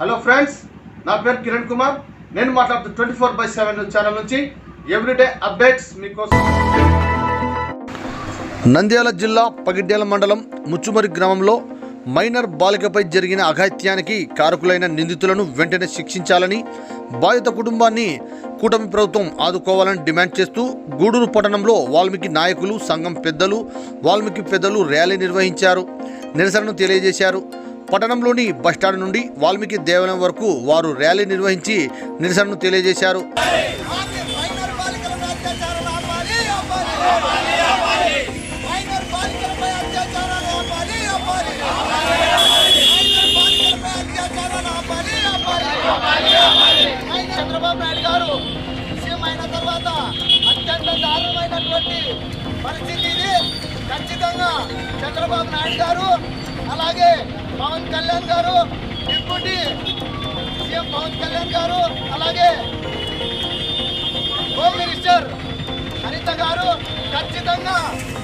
Hello friends నా పేరు కిరణ్ కుమార్. నేను మాట్లాడుతూ twenty four by seven channel నుంచి ఎవ్రీడే అప్డేట్స్ మీకోసం. నంద్యాల జిల్లా పగిడ్యాల మండలం ముచ్చుమరి గ్రామంలో మైనర్ బాలికపై జరిగిన అఘాయిత్యానికి కారకులైన నిందితులను వెంటనే శిక్షించాలని బాధిత కుటుంబాన్ని కూటమి ప్రభుత్వం ఆదుకోవాలని డిమాండ్ చేస్తూ గూడూరు పట్టణంలో వాల్మీకి నాయకులు సంఘం పెద్దలు వాల్మీకి పెద్దలు ర్యాలీ నిర్వహించారు. నిరసనను తెలియజేశారు. పట్టణంలోని బస్టాండ్ నుండి వాల్మీకి దేవాలయం వరకు వారు ర్యాలీ నిర్వహించి నిరసనను తెలియజేశారు. చంద్రబాబు నాయుడు గారు సీఎం అయిన తర్వాత అత్యంత దారుణమైనటువంటి పరిస్థితి ఖచ్చితంగా చంద్రబాబు నాయుడు గారు అలాగే పవన్ కళ్యాణ్ గారు డిప్యూటీ సీఎం పవన్ కళ్యాణ్ గారు అలాగే హోమ్ మినిస్టర్ హరిత గారు ఖచ్చితంగా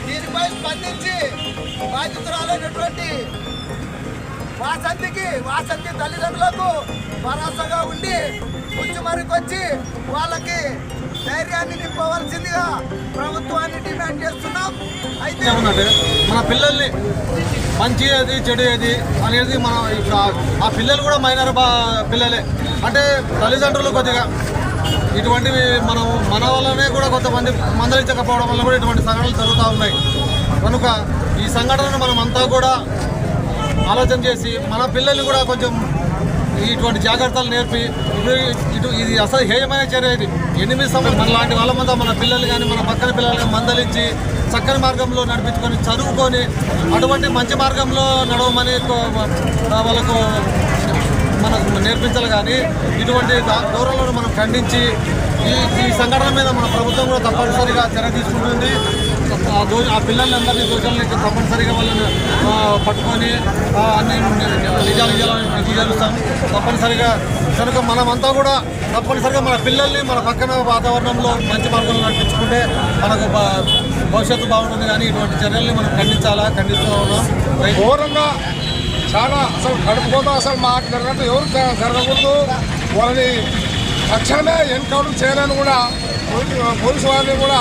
దీనిపై స్పందించి బాధితురాలైనటువంటి వాసంతికి వాసంతి తల్లిదండ్రులకు భరోసాగా ఉండి ముచ్చుమరికి మరికొచ్చి వాళ్ళకి ధైర్యాన్ని నింపవలసిందిగా ప్రభుత్వాన్ని ఏమన్నంటే మన పిల్లల్ని మంచి ఏది చెడు ఏది అనేది మనం ఇప్పుడు ఆ- పిల్లలు కూడా మైనర్ పిల్లలే. అంటే తల్లిదండ్రులు కొద్దిగా ఇటువంటివి మనం మన వల్లనే కూడా కొంతమంది మందలించకపోవడం వల్ల కూడా ఇటువంటి సంఘటనలు జరుగుతూ ఉన్నాయి. కనుక ఈ సంఘటనను మనం అంతా కూడా ఆలోచన చేసి మన పిల్లల్ని కూడా కొంచెం ఇటువంటి జాగ్రత్తలు నేర్పి ఇటు ఇది అసలు హేయమైన చర్య ఇది. ఎనిమిది సమయం మన లాంటి వాళ్ళ మీద మన పిల్లలు కానీ మన పక్కన పిల్లలు కానీ మందలించి చక్కని మార్గంలో నడిపించుకొని చదువుకొని అటువంటి మంచి మార్గంలో నడవమని వాళ్ళకు మనకు నేర్పించాలి కానీ ఇటువంటి దూరంలో మనం ఖండించి ఈ ఈ సంఘటన మీద మన ప్రభుత్వం కూడా తప్పనిసరిగా చర్య తీసుకుంటుంది. దో ఆ పిల్లలందరినీ దోషులని తప్పనిసరిగా వాళ్ళని పట్టుకొని అన్ని నిజాలు నిజాలుస్తాం తప్పనిసరిగా కనుక మనమంతా కూడా తప్పనిసరిగా మన పిల్లల్ని మన పక్కన వాతావరణంలో మంచి మార్గంలో నడిపించుకుంటే మనకు భవిష్యత్తు బాగుంటుంది. కానీ ఇటువంటి చర్యల్ని మనం ఖండించాలా? ఖండిస్తూ ఉన్నాం ఘోరంగా చాలా అసలు కడుపుకోత అసలు మాకు జరగదు. ఎవరు జరగకూడదు. వాళ్ళని తక్షణమే ఎన్కౌంటర్ చేయాలని కూడా పోలీసు- పోలీసు వారిని కూడా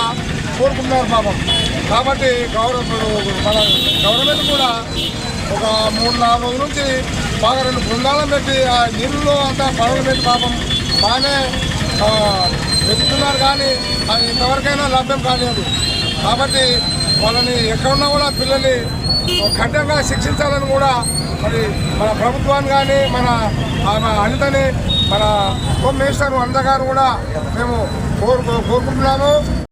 కోరుకుంటున్నారు పాపం. కాబట్టి గవర్నమెంట్ మన గవర్నమెంట్ కూడా ఒక మూడు నాలుగు రోజుల నుంచి బాగా రెండు బృందాలను పెట్టి ఆ నీళ్ళలో అంతా పడవలు పెట్టి పాపం బాగానే ఆ, వెతుకుతున్నారు కానీ అది ఇంతవరకైనా లభ్యం కాలేదు. కాబట్టి వాళ్ళని ఎక్కడున్నా కూడా పిల్లల్ని కఠినంగా శిక్షించాలని కూడా మరి మన ప్రభుత్వాన్ని కానీ మన ఆమె అనితని మన హోమ్ మినిస్టర్ అనిత గారు కూడా మేము కోరుకుంటున్నాము.